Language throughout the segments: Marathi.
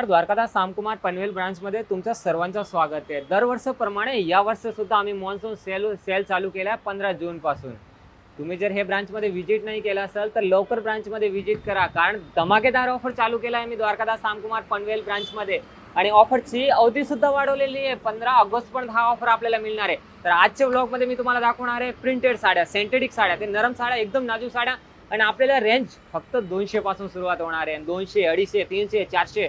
नमस्कार द्वारकादास सामकुमार पनवेल ब्रांचमध्ये तुमचं सर्वांचं स्वागत आहे. दरवर्षाप्रमाणे या वर्षी सुद्धा आम्ही मॉन्सून सेल सेल चालू केला आहे पंधरा जूनपासून. तुम्ही जर हे ब्रांचमध्ये व्हिजिट नाही केलं असेल तर लवकर ब्रांचमध्ये व्हिजिट करा. कारण धमाकेदार ऑफर चालू केला आहे मी द्वारकादास सामकुमार पनवेल ब्रांचमध्ये. आणि ऑफरची अवधी सुद्धा वाढवलेली आहे. पंधरा ऑगस्ट पण हा ऑफर आपल्याला मिळणार आहे. तर आजच्या ब्लॉगमध्ये मी तुम्हाला दाखवणार आहे प्रिंटेड साड्या सेंटेटिक साड्या. ते नरम साड्या एकदम नाजूक साड्या. आणि आपल्याला रेंज फक्त दोनशे पासून सुरुवात होणार आहे. दोनशे अडीचशे तीनशे चारशे.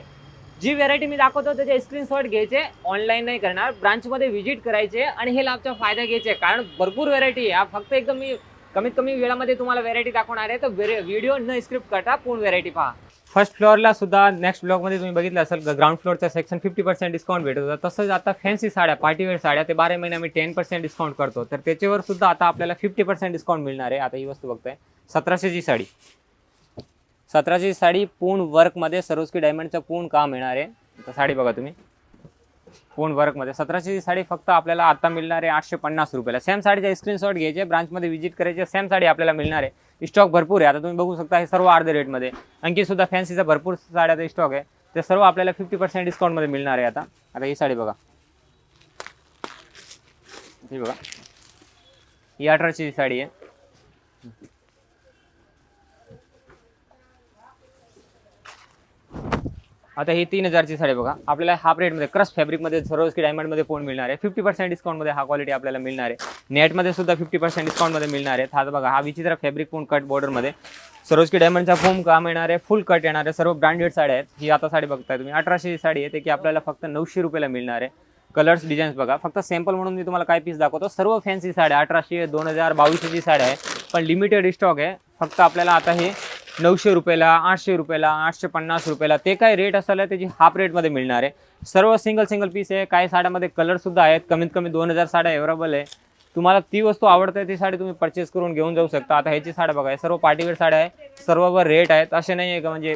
जी व्हेरायटी मी दाखवतो त्याचे स्क्रीनशॉट घ्यायचे ऑनलाईन नाही करणार. ब्रांचमध्ये व्हिजिट करायचे आणि हे लाभचा फायदा घ्यायचे. कारण भरपूर व्हेरायटी आहे. फक्त एकदम मी कमीत कमी वेळामध्ये तुम्हाला व्हेरायटी दाखवणार आहे. तर व्हिडिओ न स्क्रिप्ट करता पूर्ण व्हेरायटी पहा. फर्स्ट फ्लोअरला सुद्धा नेक्स्ट ब्लॉगमध्ये तुम्ही बघितलं असेल ग्राउंड फ्लोअरचा सेक्शन फिफ्टी पर्सेंट डिस्काउंट भेटत. होता तसंच आता फॅन्सी साड्या पार्टीवेअर साड्या ते बारा महिने आम्ही टेन पर्सेंट डिस्काउंट करतो. तर त्याच्यावर सुद्धा आता आपल्याला फिफ्टी पर्सेंट डिस्काउंट मिळणार आहे. आता ही वस्तू बघताय. सतराशेची साडी. सतराची साडी पूर्ण वर्कमध्ये सरोजकी डायमंडचं पूर्ण काम येणार आहे. तर साडी बघा तुम्ही. पूर्ण वर्कमध्ये. सतराची साडी फक्त आपल्याला आता मिळणार आहे आठशे पन्नास रुपयाला. सेम साडीचा स्क्रीनशॉट घ्यायचे ब्रांचमध्ये व्हिजिट करायचे सेम साडी आपल्याला मिळणार आहे. स्टॉक भरपूर आहे. आता तुम्ही बघू शकता हे सर्व अर्ध रेटमध्ये आणखी सुद्धा फॅन्सीचा भरपूर साड्याचा स्टॉक आहे. ते सर्व आपल्याला फिफ्टी पर्सेंट डिस्काउंटमध्ये मिळणार आहे आता. आता ही साडी बघा. ही बघा. ही अठराची साडी आहे. आता ही तीन हजारची साडी बघा. आपल्याला हाफ रेटमध्ये क्रस फॅब्रिकमध्ये सरोस्की डायमंडमध्ये फोन मिळणार आहे. फिफ्टी पर्सेंट डिस्काउंटमध्ये हा क्वालिटी आपल्याला मिळणार आहे. नेटमध्ये सुद्धा फिफ्टी पर्सेंट डिस्काउंटमध्ये मिळणार आहे. हा बघा हा विचित्र फॅब्रिक फोन कट बॉर्डरमध्ये सरोजकी डायमंडचा फोम काम येणार आहे फुल कट येणार आहे. सर्व ब्रँडेड साड्या आहेत. ही आता साडी बघताय तुम्ही. अठराशेची साडी आहे ते की आपल्याला फक्त नऊशे रुपयाला मिळणार आहे. कलर्स डिझाईन्स बघा. फक्त सॅम्पल म्हणून मी तुम्हाला काय पीस दाखवतो? सर्व फॅन्सी साड्या अठराशे दोन हजार बावीसशेची साड्या आहे. पण लिमिटेड स्टॉक आहे. फक्त आपल्याला आता हे नऊशे रुपयाला आठशे रुपयाला आठशे पन्नास रुपयाला ते काय रेट असायला त्याची हाफ रेटमध्ये मिळणार आहे. सर्व सिंगल सिंगल पीस आहे. काही साड्यामध्ये कलरसुद्धा आहेत. कमीत कमी दोन हजार साड्या अवेलेबल आहे. तुम्हाला ती वस्तू आवडते ती साडी तुम्ही परचेस करून घेऊन जाऊ शकता. आता ह्याची साड्या बघा सर्व पार्टीवेअर साड्या आहे. सर्ववर रेट आहेत. असे नाही आहे का म्हणजे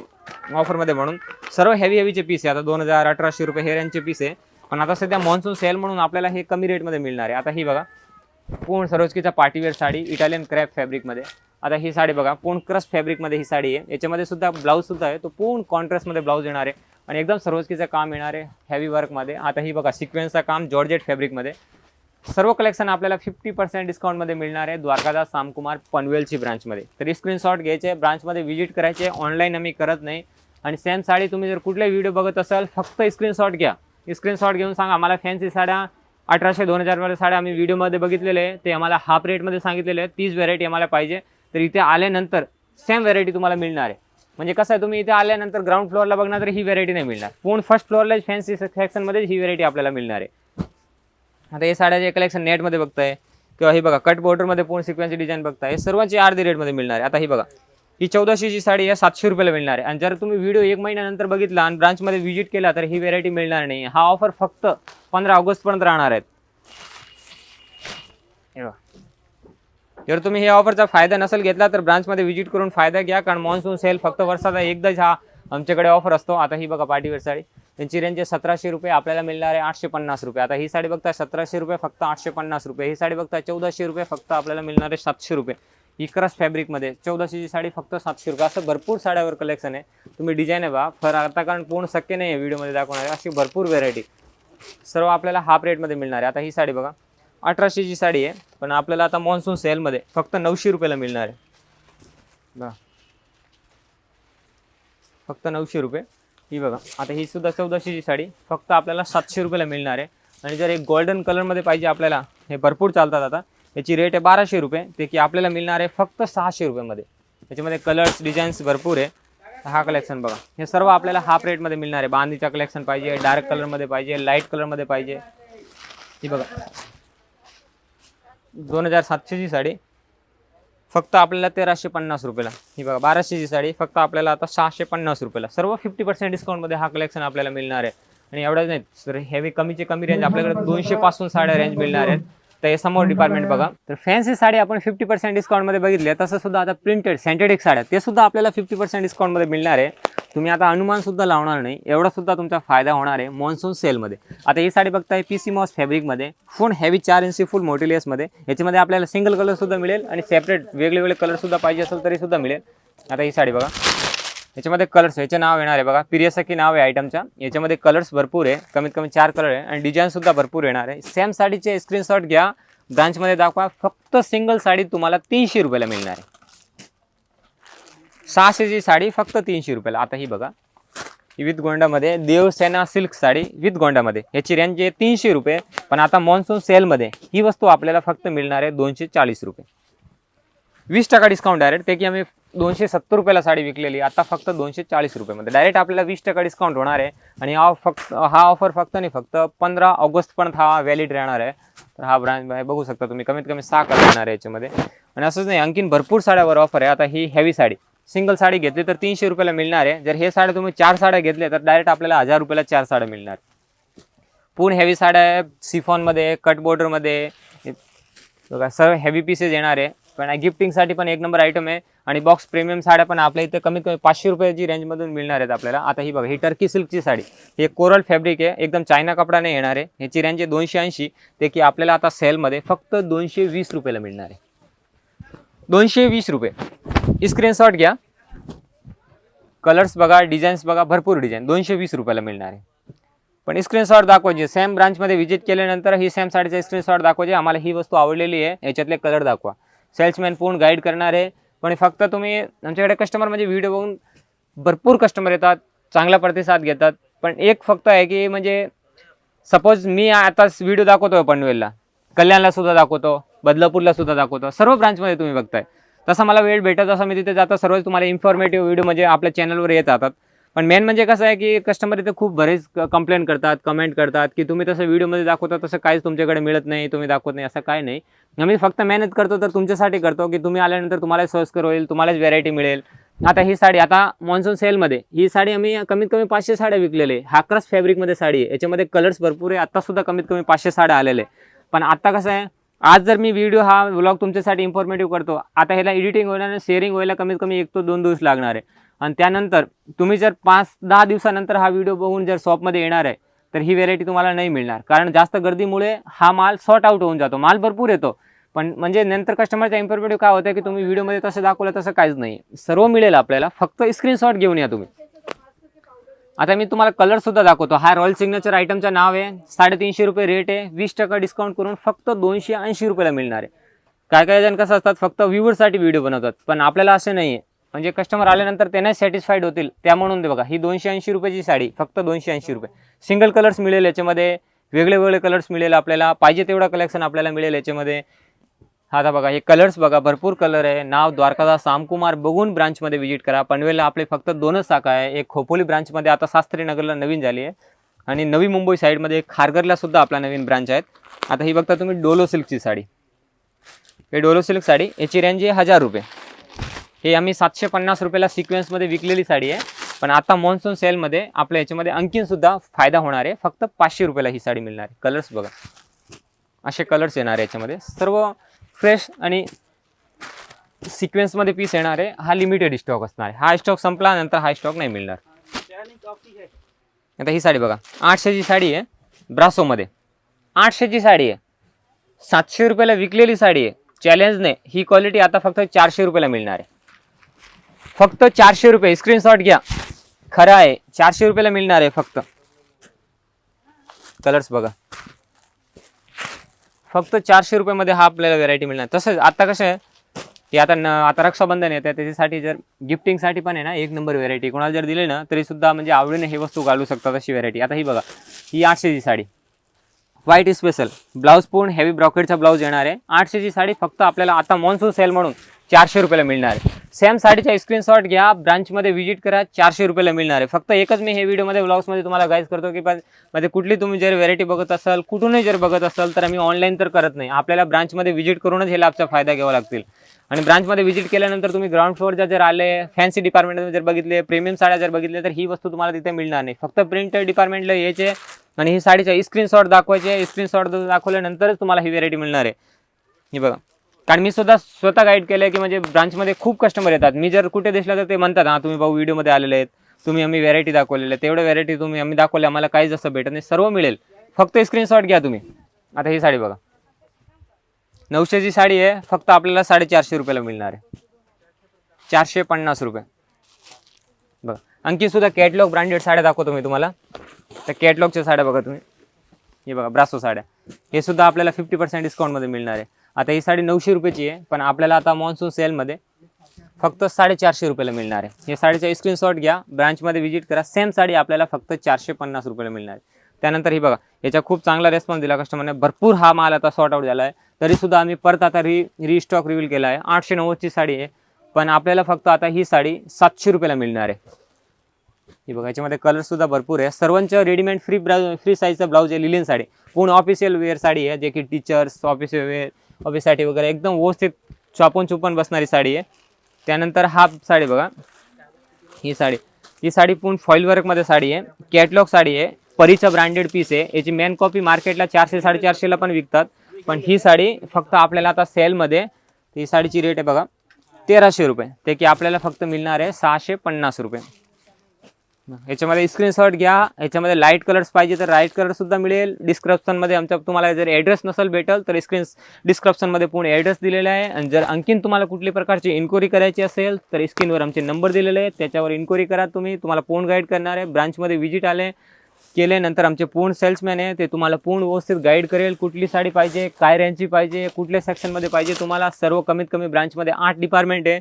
ऑफरमध्ये म्हणून. सर्व हेवी हेवीचे पीस आहे. आता दोन हजार अठराशे रुपये हे यांचे पीस आहे. पण आता सध्या मॉन्सून सेल म्हणून आपल्याला हे कमी रेटमध्ये मिळणार आहे. आता ही बघा. पूर्ण सरोजकीचा party wear sari Italian crepe फॅब्रिकमध्ये आता ही साडी बघा पूर्ण क्रस्ट फॅब्रिकमध्ये ही साडी आहे. याच्यामध्ये सुद्धा ब्लाऊज सुद्धा आहे. तो पूर्ण कॉन्ट्रास्टमध्ये ब्लाऊज येणार आहे. आणि एकदम सरोजकीचं काम येणार आहे हॅवी वर्कमध्ये आता ही बघा सिक्वेन्सचं काम जॉर्जेट फॅब्रिकमध्ये सर्व कलेक्शन आपल्याला फिफ्टी पर्सेंट डिस्काउंटमध्ये मिळणार आहे द्वारकादास सामकुमार पनवेलची ब्रांचमध्ये तरी स्क्रीनशॉट घ्यायचे ब्रांचमध्ये व्हिजिट करायचे ऑनलाईन आम्ही करत नाही. आणि सेम साडी तुम्ही जर कुठले व्हिडिओ बघत असाल फक्त स्क्रीनशॉट घ्या. स्क्रीनशॉट घेऊन सांगा आम्हाला फॅन्सी साड्या अठराशे दोन हजारवाल्या साड्या आम्ही व्हिडिओमध्ये बघितलेले आहे ते आम्हाला हाफ रेटमध्ये सांगितलेले आहे तीच व्हेरायटी आम्हाला पाहिजे. तर इथे आल्यानंतर सेम व्हरायटी तुम्हाला मिळणार आहे. म्हणजे कसं आहे तुम्ही इथे आल्यानंतर ग्राउंड फ्लोअरला बघणार तर ही व्हेरायटी नाही मिळणार. पूर्ण फर्स्ट फ्लोअरला फॅन्सी सेक्शनमध्ये ही व्हरायटी आपल्याला मिळणार आहे. आता हे साड्याचे कलेक्शन नेटमध्ये बघताय किंवा हे बघा कट बॉर्डरमध्ये पूर्ण सिक्वेन्सची डिझाईन बघताय हे सर्वांची अर्धी रेटमध्ये मिळणार आहे. आता ही बघा ही चौदाशेची साडी आहे सातशे रुपयाला मिळणार आहे. आणि जर तुम्ही व्हिडिओ एक महिन्यानंतर बघितला आणि ब्रांचमध्ये व्हिजिट केला तर ही व्हेरायटी मिळणार नाही. हा ऑफर फक्त पंधरा ऑगस्टपर्यंत राहणार आहेत हे बघा. जर तुम्ही हे ऑफरचा फायदा नसेल घेतला तर ब्रांचमध्ये व्हिजिट करून फायदा घ्या. कारण मॉन्सून सेल फक्त वर्षाचा एकदाच हा आमच्याकडे ऑफर असतो. आता ही बघा पार्टीवेअर साडी त्यांची रेंज आहे सतराशे रुपये आपल्याला मिळणार आहे आठशे पन्नास रुपये. आता ही साडी बघता सतराशे रुपये फक्त आठशे पन्नास रुपये. ही साडी बघता चौदाशे रुपये फक्त आपल्याला मिळणार आहे सातशे रुपये. ही फॅब्रिकमध्ये चौदाशेची साडी फक्त सातशे रुपये. असं भरपूर साड्यावर कलेक्शन आहे. तुम्ही डिझाईन आहे बा. फर आता कारण पूर्ण शक्य नाही आहे व्हिडिओमध्ये दाखवणार. अशी भरपूर व्हेरायटी सर्व आपल्याला हाफ रेटमध्ये मिळणार आहे. आता ही साडी बघा. अठराशेची साडी आहे. पण आपल्याला आता मॉन्सून सेलमध्ये फक्त नऊशे रुपयाला मिळणार आहे. बघा. फक्त नऊशे रुपये. ही बघा. आता ही सुद्धा चौदाशेची साडी. फक्त आपल्याला सातशे रुपयाला मिळणार आहे. आणि जर एक गोल्डन कलरमध्ये पाहिजे आपल्याला हे भरपूर चालतात आता. याची रेट आहे बाराशे रुपये. ते की आपल्याला मिळणार आहे फक्त सहाशे रुपयामध्ये. याच्यामध्ये कलर्स डिझाईन्स भरपूर आहे. हा कलेक्शन बघा. हे सर्व आपल्याला हाफ रेटमध्ये मिळणार आहे. बांधीचा कलेक्शन पाहिजे डार्क कलरमध्ये पाहिजे लाइट कलरमध्ये पाहिजे. ही बघा. दोन हजार सातशेची साडी. फक्त आपल्याला तेराशे पन्नास रुपयाला. ही बघा बाराशेची साडी. फक्त आपल्याला आता सहाशे पन्नास रुपयाला. सर्व फिफ्टी पर्सेंट डिस्काउंटमध्ये हा कलेक्शन आपल्याला मिळणार आहे. आणि एवढंच नाही सर हेवी कमीचे कमी रेंज आपल्याकडे दोनशे पासून साड्या रेंज मिळणार आहेत. तर हे समोर डिपार्टमेंट बघा. तर फॅन्सी साडी आपण फिफ्टी पर्सेंट डिस्काउंटमध्ये बघितली तसं सुद्धा आता प्रिंटेड सेंटेटिक साड्या ते सुद्धा आपल्याला फिफ्टी पर्सेंट डिस्काउंटमध्ये मिळणार आहे. तुम्ही आता अनुमान सुद्धा लावणार नाही. एवढा सुद्धा तुमचा फायदा होणार आहे मॉन्सून सेलमध्ये आता ही साडी बघताय पी सी मॉस फॅब्रिकमध्ये फुल हेवी चार इंची फुल मोटिलियसमध्ये याच्यामध्ये आपल्याला सिंगल कलर सुद्धा मिळेल आणि सेपरेट वेगळे वेगळे कलर सुद्धा पाहिजे असेल तरी सुद्धा मिळेल. आता ही साडी बघा. याच्यामध्ये कलर्स याचे नाव येणार आहे बघा. पिरियसाकी नाव आहे आयटमच्या याच्यामध्ये कलर्स भरपूर आहे. कमीत कमी चार कलर आहे. आणि डिझाईन सुद्धा भरपूर येणार आहे. सेम साडीचे स्क्रीनशॉट घ्या. ब्रांचमध्ये दाखवा. फक्त सिंगल साडी तुम्हाला तीनशे रुपयाला मिळणार आहे. सहाशेची साडी फक्त तीनशे रुपयाला. आता ही बघा. विथ गोंडामध्ये देवसेना सिल्क साडी विथ गोंडामध्ये याची रेंज आहे तीनशे रुपये. पण आता मॉन्सून सेलमध्ये ही वस्तू आपल्याला फक्त मिळणार आहे दोनशे चाळीस रुपये. वीस टक्का डिस्काउंट डायरेक्ट ते की आम्ही दोनशे सत्तर रुपयाला साडी विकलेली. आता फक्त दोनशे चाळीस रुपयामध्ये डायरेक्ट आपल्याला वीस टक्का डिस्काउंट होणार आहे. आणि हा फक्त हा ऑफर फक्त नाही फक्त पंधरा ऑगस्टपर्यंत हा व्हॅलिड राहणार आहे. तर हा ब्रँड बघू शकता तुम्ही. कमीत कमी सहा कलर येणार आहे याच्यामध्ये. आणि असंच नाही आणखीन भरपूर साड्यावर ऑफर आहे. आता ही हेवी साडी. सिंगल साडी घेतली तर तीनशे रुपयाला मिळणार आहे. जर हे साड्या तुम्ही चार साड्या घेतल्या तर डायरेक्ट आपल्याला हजार रुपयाला चार साड्या मिळणार. पूर्ण हेवी साड्या आहे. सिफॉनमध्ये कट बॉर्डरमध्ये बघा सर्व हेवी पीसेस येणार आहे. पण गिफ्टिंगसाठी पण एक नंबर आयटम आहे. आणि बॉक्स प्रीमियम साड्या पण आपल्या इथे कमीत कमी पाचशे रुपयाची रेंजमधून मिळणार आहेत आपल्याला. आता ही बघा ही टर्की सिल्कची साडी. ही कोरल फॅब्रिक आहे. एकदम चायना कपडाने येणार आहे. ह्याची रेंज आहे दोनशे ऐंशी. ते की आपल्याला आता सेलमध्ये फक्त दोनशे वीस रुपयाला मिळणार आहे. दोनशे वीस रुपये. स्क्रीनशॉट घ्या. कलर्स बघा डिझाईन्स बघा भरपूर डिझाईन दोनशे वीस रुपयाला मिळणार आहे. पण स्क्रीनशॉट दाखवायचे सेम ब्रांचमध्ये व्हिजिट केल्यानंतर ही सेम साडीचा स्क्रीनशॉट दाखवायचे आम्हाला ही वस्तू आवडलेली आहे. याच्यातले कलर दाखवा. सेल्समॅन पूर्ण गाईड करणार आहे. पण फक्त तुम्ही आमच्याकडे कस्टमर म्हणजे व्हिडिओ बघून भरपूर कस्टमर येतात चांगला प्रतिसाद घेतात. पण एक फक्त आहे की म्हणजे सपोज मी आता व्हिडिओ दाखवतोय पनवेलला. कल्याणला सुद्धा दाखवतो बदलापूरला सुद्धा दाखवतो. सर्व ब्रांचमध्ये तुम्ही बघताय. तसा मला वेळ भेटत असं मी तिथे जाता सर्वच तुम्हाला इन्फॉर्मेटिव्ह व्हिडिओ म्हणजे आपल्या चॅनलवर येत जातात पण मेन म्हणजे कसं आहे की कस्टमर इथे खूप बरेच कंप्लेंट करतात कमेंट करतात की तुम्ही तसं व्हिडिओमध्ये दाखवता तसं काहीच तुमच्याकडे मिळत नाही तुम्ही दाखवत नाही असं काय नाही. आम्ही फक्त मेहनत करतो तर तुमच्यासाठी करतो की तुम्ही आल्यानंतर तुम्हाला सोयस्कर होईल तुम्हालाच व्हेरायटी मिळेल. आता ही साडी आता मॉन्सून सेलमध्ये ही साडी आम्ही कमीत कमी पाचशे साड्या विकलेले. हा क्रस फॅब्रिकमध्ये साडी आहे. याच्यामध्ये कलर्स भरपूर आहे. आता सुद्धा कमीत कमी पाचशे साड्या आलेले पण आता कसं आहे आज जर मी व्हिडिओ हा व्लॉग तुमच्यासाठी इन्फॉर्मेटिव्ह करतो आता ह्याला एडिटिंग व्हायला आणि शेअरिंग व्हायला कमीत कमी एक तो दोन दिवस लागणार आहे. आणि त्यानंतर तुम्ही जर पाच दहा दिवसानंतर हा व्हिडिओ बघून जर शॉपमध्ये येणार आहे तर ही व्हेरायटी तुम्हाला नाही मिळणार. कारण जास्त गर्दीमुळे हा माल सॉर्ट आउट होऊन जातो. माल भरपूर येतो. पण म्हणजे नंतर कस्टमरचा इन्फॉर्मेटिव्ह काय होतं की तुम्ही व्हिडिओमध्ये तसं दाखवलं तसं काहीच नाही. सर्व मिळेल आपल्याला. फक्त स्क्रीनशॉट घेऊन या तुम्ही. आता मी तुम्हाला कलरसुद्धा दाखवतो. हा रॉयल सिग्नेचर आयटमचं नाव आहे. साडेतीनशे रुपये रेट आहे. वीस टक्का डिस्काउंट करून फक्त दोनशे ऐंशी रुपयाला मिळणार आहे. काय काय जण कसं असतात फक्त व्ह्यूवरसाठी व्हिडिओ बनवतात. पण आपल्याला असे नाही आहे म्हणजे कस्टमर आल्यानंतर त्यांना सॅटिस्फाईड होतील. त्या म्हणून दे बघा ही दोनशे ऐंशी रुपयाची साडी फक्त दोनशे ऐंशी रुपये. सिंगल कलर्स मिळेल याच्यामध्ये वेगळे वेगळे कलर्स मिळेल आपल्याला पाहिजे तेवढं कलेक्शन आपल्याला मिळेल याच्यामध्ये. हा आता बघा हे कलर्स बघा भरपूर कलर आहे. नाव द्वारकादास सामकुमार बघून ब्रांचमध्ये व्हिजिट करा. पनवेलला आपले फक्त दोनच शाखा आहे. एक खोपोली ब्रांचमध्ये आता शास्त्रीनगरला नवीन झाली आहे. आणि नवी मुंबई साईडमध्ये खारघरला सुद्धा आपला नवीन ब्रांच आहेत आता ही बघता तुम्ही डोलो सिल्कची साडी. हे डोलो सिल्क साडी याची रेंज आहे हजार रुपये. हे आम्ही सातशे पन्नास रुपयाला सिक्वेन्समध्ये विकलेली साडी आहे. पण आता मॉन्सून सेलमध्ये आपल्या याच्यामध्ये आणखीन सुद्धा फायदा होणार आहे. फक्त पाचशे रुपयाला ही साडी मिळणार आहे. कलर्स बघा. असे कलर्स येणार आहे याच्यामध्ये. सर्व फ्रेश आणि सिक्वेन्समध्ये पीस येणार आहे. हा लिमिटेड स्टॉक असणार आहे. हा स्टॉक संपल्यानंतर हा स्टॉक नाही मिळणार. आता ही साडी बघा. आठशेची साडी आहे. ब्रासोमध्ये आठशेची साडी आहे. सातशे रुपयाला विकलेली साडी आहे. चॅलेंज नाही. ही क्वालिटी आता फक्त चारशे रुपयाला मिळणार आहे. फक्त चारशे रुपये. स्क्रीनशॉट घ्या. खरं आहे चारशे रुपयाला मिळणार आहे फक्त. कलर्स बघा. फक्त चारशे रुपयामध्ये हा आपल्याला व्हरायटी मिळणार. तसंच आता कसं आहे की आता न आता रक्षाबंधन येतं त्याच्यासाठी जर गिफ्टिंगसाठी पण आहे ना एक नंबर व्हेरायटी कोणाला जर दिले ना तरी सुद्धा म्हणजे आवडीने हे वस्तू घालू शकतात अशी व्हेरायटी आता ही बघा ही आठशेची साडी. व्हाईट स्पेशल ब्लाऊज पूर्ण हेवी ब्रॉकेटचा ब्लाऊज येणार आहे. आठशेची साडी फक्त आपल्याला आता मॉन्सून सेल म्हणून चारशे रुपयाला मिळणार. आहे सॅम साडीचा स्क्रीनशॉट घ्या ब्रांचमध्ये व्हिजिट करा चारशे रुपयाला मिळणार आहे. फक्त एकच मी हे व्हिडिओमध्ये ब्लॉग्समध्ये तुम्हाला गाईज करतो की पण मध्ये कुठली तुम्ही जर व्हेरायटी बघत असाल कुठूनही जर बघत असाल तर आम्ही ऑनलाईन तर करत नाही. आपल्याला ब्रांचमध्ये व्हिजिट करूनच हे लाभचा फायदा घ्यावा लागतील. आणि ब्रांचमध्ये व्हिजिट केल्यानंतर तुम्ही ग्राउंड फ्लोअरच्या जर आले फॅन्सी डिपार्टमेंटमध्ये जर बघितले प्रीमियम साड्या जर बघितल्या तर ही वस्तू तुम्हाला तिथे मिळणार नाही. फक्त प्रिंट डिपार्टमेंटला यायचे आणि ही साडीचा स्क्रीनशॉट दाखवायचे. स्क्रीनशॉट दाखवल्यानंतरच तुम्हाला ही व्हेरायटी मिळणार आहे. हे बघा. कारण मी सुद्धा स्वतः गाईड केलं की म्हणजे ब्रांचमध्ये खूप कस्टमर येतात. मी जर कुठे दिसला तर ते म्हणतात हां तुम्ही भाऊ व्हिडिओमध्ये आलेले आहेत. तुम्ही आम्ही व्हरायटी दाखवलेले. तेवढ्या व्हरायटी तुम्ही आम्ही दाखवले आम्हाला काही जसं भेटत नाही. सर्व मिळेल. फक्त स्क्रीनशॉट घ्या तुम्ही. आता ही साडी बघा. नऊशेची साडी आहे. फक्त आपल्याला साडेचारशे रुपयाला मिळणार आहे. चारशे पन्नास रुपये. बघा. आणखी सुद्धा कॅटलॉग ब्रँडेड साड्या दाखवतो मी तुम्हाला. तर कॅटलॉगच्या साड्या बघा तुम्ही. हे बघा ब्रासो साड्या. हे सुद्धा आपल्याला फिफ्टी पर्सेंट डिस्काउंटमध्ये मिळणार आहे. आता ही साडी नऊशे रुपयाची आहे पण आपल्याला आता मॉन्सून सेलमध्ये फक्त साडेचारशे रुपयाला मिळणार आहे. हे साडीचा स्क्रीनशॉट घ्या ब्रांचमध्ये व्हिजिट करा सेम साडी आपल्याला फक्त चारशे पन्नास रुपयाला मिळणार आहे. त्यानंतर ही बघा याचा खूप चांगला रेस्पॉन्स दिला कस्टमरने भरपूर हा माल आता सॉर्ट आउट झाला आहे तरीसुद्धा आम्ही परत आता री रिस्टॉक रिव्हील केला आहे. आठशे नव्वदची साडी आहे पण आपल्याला फक्त आता ही साडी सातशे रुपयाला मिळणार आहे. हे बघा याच्यामध्ये कलरसुद्धा भरपूर आहे. सर्वांचं रेडीमेड फ्री ब्राउज फ्री साईजचं ब्लाऊज आहे लिलिन साडी. पूर्ण ऑफिशियल वेअर साडी आहे जे की टीचर्स ऑफिस वेअर ऑफिससाठी वगैरे एकदम व्यवस्थित चॉपून चुपन बसणारी साडी आहे. त्यानंतर हा साडी बघा. ही साडी. ही साडी पूर्ण फॉईल वर्कमध्ये साडी आहे. कॅटलॉग साडी आहे. परीचं ब्रँडेड पीस आहे. याची मेन कॉपी मार्केटला चारशे साडेचारशेला पण विकतात. पण ही साडी फक्त आपल्याला आता सेलमध्ये ही साडीची रेट आहे बघा. तेराशे रुपये. ते की आपल्याला फक्त मिळणार आहे सहाशे पन्नास रुपये. याच्यामध्ये स्क्रीनशॉट घ्या. याच्यामध्ये लाइट कलर्स पाहिजे तर लाइट कलर सुद्धा मिळेल. डिस्क्रिप्शनमध्ये आमच्या तुम्हाला जर ॲड्रेस नसेल भेटेल तर स्क्रीन डिस्क्रिप्शनमध्ये पूर्ण ॲड्रेस दिलेला आहे. आणि जर आणखीन तुम्हाला कुठली प्रकारची इन्क्वायरी करायची असेल तर स्क्रीनवर आमचे नंबर दिलेले आहेत. त्याच्यावर इन्क्वायरी करा तुम्ही. तुम्हाला पूर्ण गाईड करणार आहे. ब्रांचमध्ये व्हिजिट आले केले नंतर आमचे पूर्ण सेल्समॅन आहे. ते तुम्हाला पूर्ण व्यवस्थित गाईड करेल. कुठली साडी पाहिजे काय रेंजची पाहिजे कुठल्या सेक्शनमध्ये पाहिजे तुम्हाला. सर्व कमीत कमी ब्रांचमध्ये आठ डिपार्टमेंट आहे.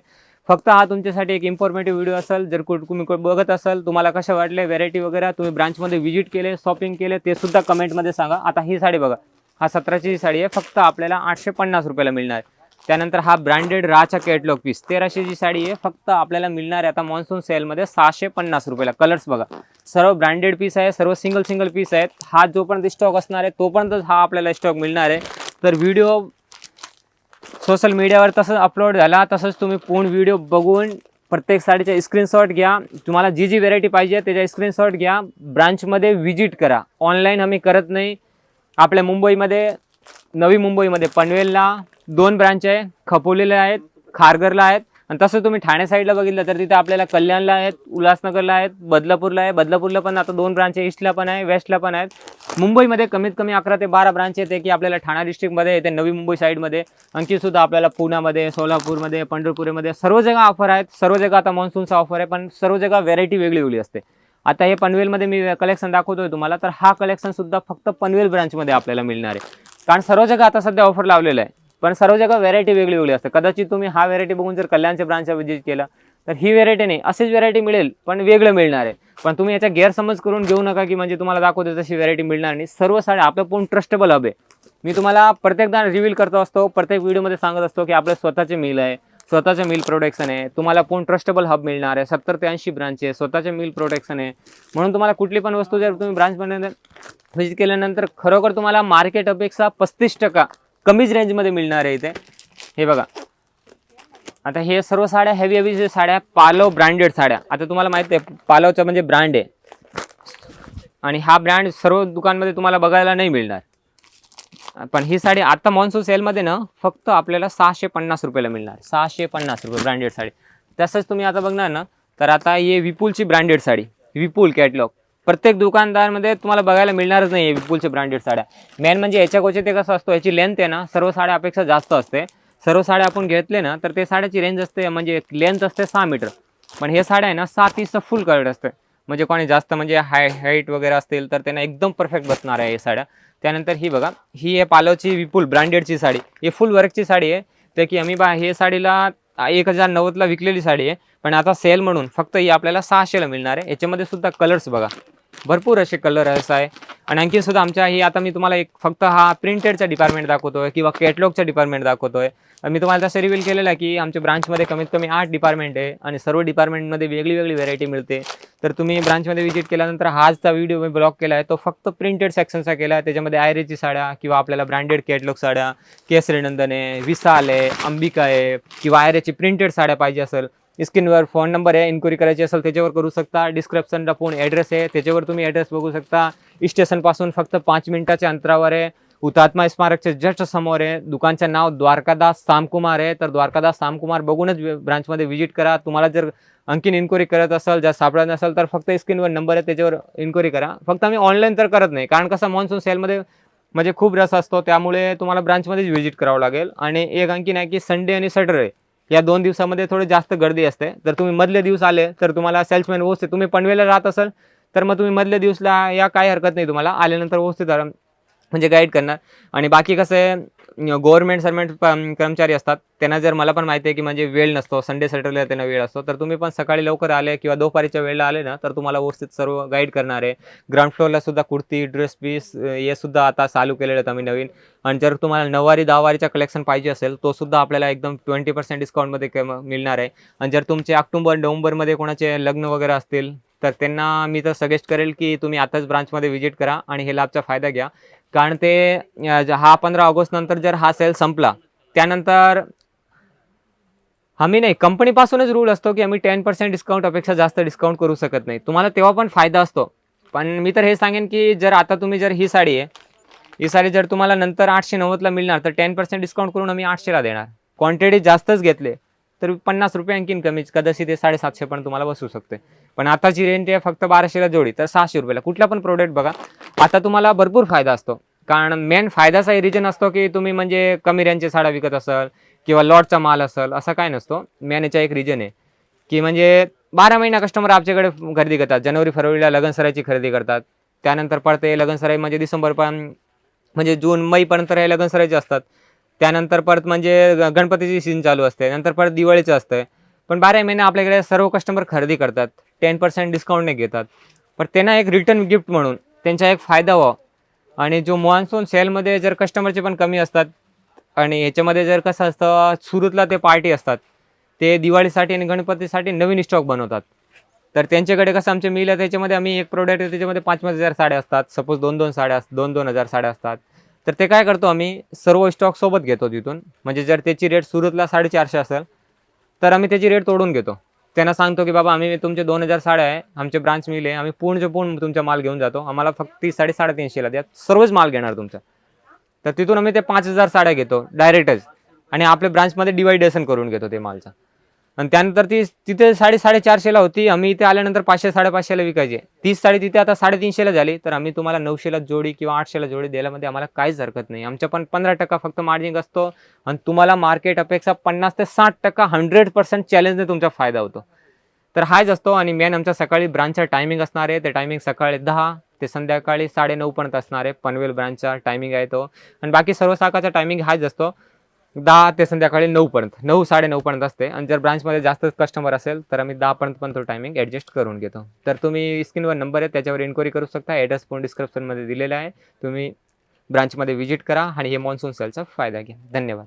फक्त हा तुमच्यासाठी एक इन्फॉर्मेटिव्ह व्हिडिओ असेल. जर कुठ तुम्ही कुठं बघत असाल तुम्हाला कशा वाटले व्हेरायटी वगैरे तुम्ही ब्रांचमध्ये व्हिजिट केले शॉपिंग केले ते सुद्धा कमेंटमध्ये सांगा. आता ही साडी बघा. हा सतराची साडी आहे. फक्त आपल्याला आठशे पन्नास रुपयाला मिळणार आहे. त्यानंतर हा ब्रँडेड राचा कॅटलॉग पीस तेराशेची साडी आहे. फक्त आपल्याला मिळणार आहे आता मॉन्सून सेलमध्ये सहाशे पन्नास रुपयाला. कलर्स बघा. सर्व ब्रँडेड पीस आहे सर्व सिंगल सिंगल पीस आहेत. हा जोपर्यंत स्टॉक असणार आहे तोपर्यंत हा आपल्याला स्टॉक मिळणार आहे. तर व्हिडिओ सोशल मीडियावर तसंच अपलोड झाला तसंच तुम्ही पूर्ण व्हिडिओ बघून प्रत्येक साडीचा स्क्रीनशॉट घ्या. तुम्हाला जी जी व्हेरायटी पाहिजे त्याच्या स्क्रीनशॉट घ्या. ब्रांचमध्ये व्हिजिट करा. ऑनलाईन आम्ही करत नाही. आपल्या मुंबईमध्ये नवी मुंबईमध्ये पनवेलला दोन ब्रांच आहे. खपोलीला आहेत खारघरला आहेत. आणि तसं तुम्ही ठाणे साईडला बघितलं तर तिथे आपल्याला कल्याणला आहेत उल्हासनगरला आहेत बदलापूरला आहे. बदलापूरला पण आता दोन ब्रांच आहे ईस्टला पण आहे वेस्टला पण आहेत. मुंबईमध्ये कमीत कमी अकरा ते बारा ब्रांच येते की आपल्याला ठाणा डिस्ट्रिक्टमध्ये येते नवी मुंबई साईडमध्ये आणखी सुद्धा आपल्याला पुण्यामध्ये सोलापूरमध्ये पंढरपूरमध्ये सर्व जगा ऑफर आहेत. सर्व जगा आता मान्सूनचा ऑफर आहे पण सर्व जगा व्हेरायटी वेगळी वेगळी असते. आता हे पनवेलमध्ये मी कलेक्शन दाखवतोय तुम्हाला तर हा कलेक्शन सुद्धा फक्त पनवेल ब्रांचमध्ये आपल्याला मिळणार आहे. कारण सर्व जगा आता सध्या ऑफर लावलेलं आहे पण सर्व जगा व्हेरायटी वेगळी वेगळी असते. कदाचित तुम्ही हा व्हेरायटी बघून जर कल्याणच्या ब्रांचला विजिट केला तर ही व्हेरायटी नाही. अशीच व्हेरायटी मिळेल पण वेगळं मिळणार आहे. पण तुम्ही याचा गैरसमज करून घेऊ नका की म्हणजे तुम्हाला दाखवतो तशी व्हरायटी मिळणार नाही. सर्व साड्या आपलं पूर्ण ट्रस्टेबल हब आहे मी तुम्हाला प्रत्येकदा रिव्हील करत असतो प्रत्येक व्हिडिओमध्ये सांगत असतो की आपलं स्वतःचे मिल आहे स्वतःचे मिल प्रोडक्शन आहे तुम्हाला पूर्ण ट्रस्टेबल हब मिळणार आहे सत्तर ते ऐंशी ब्रांच आहे स्वतःचे मिल प्रोडक्शन आहे. म्हणून तुम्हाला कुठली पण वस्तू जर तुम्ही ब्रांचमध्ये व्हिजिट केल्यानंतर खरोखर तुम्हाला मार्केट अपेक्षा पस्तीस टक्का कमीच रेंजमध्ये मिळणार आहे इथे. हे बघा. आता हे सर्व साड्या हेवी हेवी जे साड्या पालव ब्रँडेड साड्या. आता तुम्हाला माहिती आहे पालवचं म्हणजे ब्रँड आहे. आणि हा ब्रँड सर्व दुकानमध्ये तुम्हाला बघायला नाही मिळणार. पण ही साडी आता मॉन्सून सेलमध्ये ना फक्त आपल्याला सहाशे पन्नास रुपयाला मिळणार. सहाशे पन्नास रुपये ब्रँडेड साडी. तसंच तुम्ही आता बघणार ना तर आता हे विपुलची ब्रँडेड साडी. विपुल कॅटलॉग प्रत्येक दुकानदारमध्ये तुम्हाला बघायला मिळणारच नाही आहे विपुलचे ब्रँडेड साड्या. मेन म्हणजे याच्या कोचे ते कसं असतो याची लेंथ आहे ना सर्व साड्या अपेक्षा जास्त असते. सर्व साड्या आपण घेतले ना तर ते साड्याची रेंज असते म्हणजे लेंथ असते सहा मीटर पण हे साड्या आहे ना सात तीसचं फुल कलर असते. म्हणजे कोणी जास्त म्हणजे हाय हाईट वगैरे असतील तर त्यांना एकदम परफेक्ट बसणार आहे हे साड्या. त्यानंतर ही बघा ही आहे पालवची विपुल ब्रँडेडची साडी. ही फुल वर्कची साडी आहे. तर की आम्ही बा हे साडीला एक हजार नव्वदला विकलेली साडी आहे. पण आता सेल म्हणून फक्त ही आपल्याला सहाशेला मिळणार आहे. याच्यामध्ये सुद्धा कलर्स बघा. भरपूर असे कलर असं आहे. आणि आणखी सुद्धा आमच्या ही आता मी तुम्हाला एक फक्त हा प्रिंटेडचा डिपार्टमेंट दाखवतोय किंवा कॅटलॉगचा डिपार्टमेंट दाखवतोय. मी तुम्हाला तसं रिव्हील केलेलं आहे की आमच्या ब्रांचमध्ये कमीत कमी आठ डिपार्टमेंट आहे आणि सर्व डिपार्टमेंटमध्ये वेगळी वेगळी व्हेरायटी मिळते. तर तुम्ही ब्रांचमध्ये व्हिजिट केल्यानंतर हाचा व्हिडिओ मी ब्लॉग केला आहे. तो फक्त प्रिंटेड सेक्शनचा केला आहे. त्याच्यामध्ये आयरेची साड्या किंवा आपल्याला ब्रँडेड कॅटलॉग साड्या केसरीनंदन आहे विसाल आहे अंबिका आहे किंवा आयरेची प्रिंटेड साड्या पाहिजे असेल स्क्रीनवर फोन नंबर आहे इन्क्वायरी करायची असेल त्याच्यावर करू शकता. डिस्क्रिप्शनला फोन ॲड्रेस आहे त्याच्यावर तुम्ही ॲड्रेस बघू शकता. स्टेशनपासून फक्त पाच मिनिटाच्या अंतरावर आहे. हुतात्मा स्मारकच्या जस्ट समोर आहे. दुकानचं नाव द्वारकादास सामकुमार आहे. तर द्वारकादास सामकुमार बघूनच ब्रांचमध्ये व्हिजिट करा. तुम्हाला जर आणखीन इन्क्वायरी करत असाल जर सापडत नसेल तर फक्त स्क्रीनवर नंबर आहे त्याच्यावर इन्क्वायरी करा. फक्त आम्ही ऑनलाईन तर करत नाही कारण कसं मॉन्सून सेलमध्ये म्हणजे खूप रस असतो. त्यामुळे तुम्हाला ब्रांचमध्येच व्हिजिट करावं लागेल. आणि एक आणखीन आहे की संडे आणि सॅटरडे या दोन दिवसामध्ये थोडं जास्त गर्दी असते. जर तुम्ही मधले दिवस आले तर तुम्हाला सेल्समॅन व्यवस्थित तुम्ही पनवेला राहत असाल तर मग तुम्ही मधल्या दिवसला या काही हरकत नाही तुम्हाला. आल्यानंतर व्यवस्थित म्हणजे गाईड करणार. आणि बाकी कसं आहे गव्हर्नमेंट सर्वंट कर्मचारी असतात त्यांना जर मला पण माहिती आहे की म्हणजे वेळ नसतो संडे सॅटरडे त्यांना वेळ असतो तर तुम्ही पण सकाळी लवकर आले किंवा दुपारीच्या वेळेला आले ना तर तुम्हाला व्यवस्थित सर्व गाईड करणार आहे. ग्राउंड फ्लोअरला सुद्धा कुर्ती ड्रेस पीस हे सुद्धा आता चालू केलेलं आहेत आम्ही नवीन. आणि जर तुम्हाला नऊवारी दहावारीचा कलेक्शन पाहिजे असेल तो सुद्धा आपल्याला एकदम ट्वेंटी पर्सेंट डिस्काउंटमध्ये मिळणार आहे. आणि जर तुमचे ऑक्टोबर नोव्हेंबरमध्ये कोणाचे लग्न वगैरे असतील तर त्यांना मी तर सजेस्ट करेल की तुम्ही आताच ब्रांचमध्ये व्हिजिट करा आणि हे लाभचा फायदा घ्या. कारण ते हा पंधरा ऑगस्ट नंतर जर हा सेल संपला त्यानंतर आम्ही नाही कंपनीपासूनच रूल असतो की आम्ही टेन पर्सेंट डिस्काउंट अपेक्षा जास्त डिस्काउंट करू शकत नाही. तुम्हाला तेव्हा पण फायदा असतो. पण मी तर हे सांगेन की जर आता तुम्ही जर ही साडी आहे ही साडी जर तुम्हाला नंतर आठशे नव्वदला मिळणार तर टेन पर्सेंट डिस्काउंट करून आम्ही आठशेला देणार. क्वांटिटी जास्तच घेतले. तर पन्नास रुपये आणखीन कमीच कदाचित ते साडेसातशे पण तुम्हाला बसू शकते. पण आताची रेंज आहे फक्त बाराशेला जोडी तर सहाशे रुपयाला. कुठला पण प्रोडक्ट बघा. आता तुम्हाला भरपूर फायदा असतो. कारण मेन फायदाचा रिजन असतो की तुम्ही म्हणजे कमी रेंजचे साड्या विकत असाल किंवा लॉटचा माल असेल असा काय नसतो. मेन याचा एक रिजन आहे. की म्हणजे बारा महिना कस्टमर आमच्याकडे खरेदी करतात. जानेवारी फरवरीला लगनसराईची खरेदी करतात. त्यानंतर पडते लगनसराई म्हणजे डिसेंबर पण म्हणजे जून मईपर्यंत हे लगनसराईचे असतात. त्यानंतर परत म्हणजे ग- गणपतीची सीझन चालू असते नंतर परत दिवाळीचं असतं पण बारा महिने आपल्याकडे सर्व कस्टमर खरेदी करतात टेन पर्सेंट डिस्काउंटने घेतात. पण त्यांना एक रिटर्न गिफ्ट म्हणून त्यांचा एक फायदा व्हावा. आणि जो मॉन्सून सेलमध्ये जर कस्टमरचे पण कमी असतात आणि ह्याच्यामध्ये जर कसं असतं सुरतला ते पार्टी असतात ते दिवाळीसाठी आणि गणपतीसाठी नवीन स्टॉक बनवतात. तर त्यांच्याकडे कसं आमचे मिल आहे त्याच्यामध्ये आम्ही एक प्रोडक्ट त्याच्यामध्ये पाच पाच हजार साड्या असतात. सपोज दोन दोन साड्या असतात दोन दोन हजार साड्या असतात. तर ते काय करतो आम्ही सर्व स्टॉक सोबत घेतो तिथून. म्हणजे जर त्याची रेट सुरतला साडेचारशे असेल तर आम्ही त्याची रेट तोडून घेतो. त्यांना सांगतो की बाबा आम्ही तुमचे दोन हजार साड्या आहे आमचे ब्रांच मिले आम्ही पूर्णचे पूर्ण तुमचा माल घेऊन जातो. आम्हाला फक्त ती साडे साडेतीनशेला द्या. सर्वच माल घेणार तुमचा. तर तिथून आम्ही ते पाच हजार साड्या घेतो डायरेक्टच आणि आपल्या ब्रांचमध्ये डिवायडेशन करून घेतो ते मालचा. आणि त्यानंतर ती तिथे साडे साडेचारशेला होती. आम्ही इथे आल्यानंतर पाचशे साडेपाचशेला विकायची. तीस साडी तिथे आता साडेतीनशेला झाली. तर आम्ही तुम्हाला नऊशेला जोडी किंवा आठशेला जोडी द्यायलामध्ये आम्हाला काहीच हरकत नाही. आमच्या पण पंधरा टक्का फक्त मार्जिन असतो. आणि तुम्हाला मार्केट अपेक्षा पन्नास ते साठ टक्का हंड्रेड पर्सेंट चॅलेंजने तुमचा फायदा होतो. तर हाच असतो. आणि मेन आमच्या सकाळी ब्रांचचा टायमिंग असणार आहे. ते टायमिंग सकाळी दहा ते संध्याकाळी साडे पर्यंत असणार आहे. पनवेल ब्रांचचा टायमिंग आहे तो. आणि बाकी सर्व शाखाचा टायमिंग हाच असतो. दहा ते संध्याकाळी नऊपर्यंत नऊ साडे पर्यंत असते. आणि जर ब्रांचमध्ये जास्त कस्टमर असेल तर आम्ही दहापर्यंत पण तो टायमिंग ॲडजस्ट करून घेतो. तर तुम्ही स्क्रीनवर नंबर आहे त्याच्यावर इन्क्वायरी करू शकता. ॲड्रेस पण डिस्क्रिप्शनमध्ये दिलेला आहे. तुम्ही ब्रांचमध्ये व्हिजिट करा आणि हे मॉन्सून सेलचा फायदा घ्या. धन्यवाद.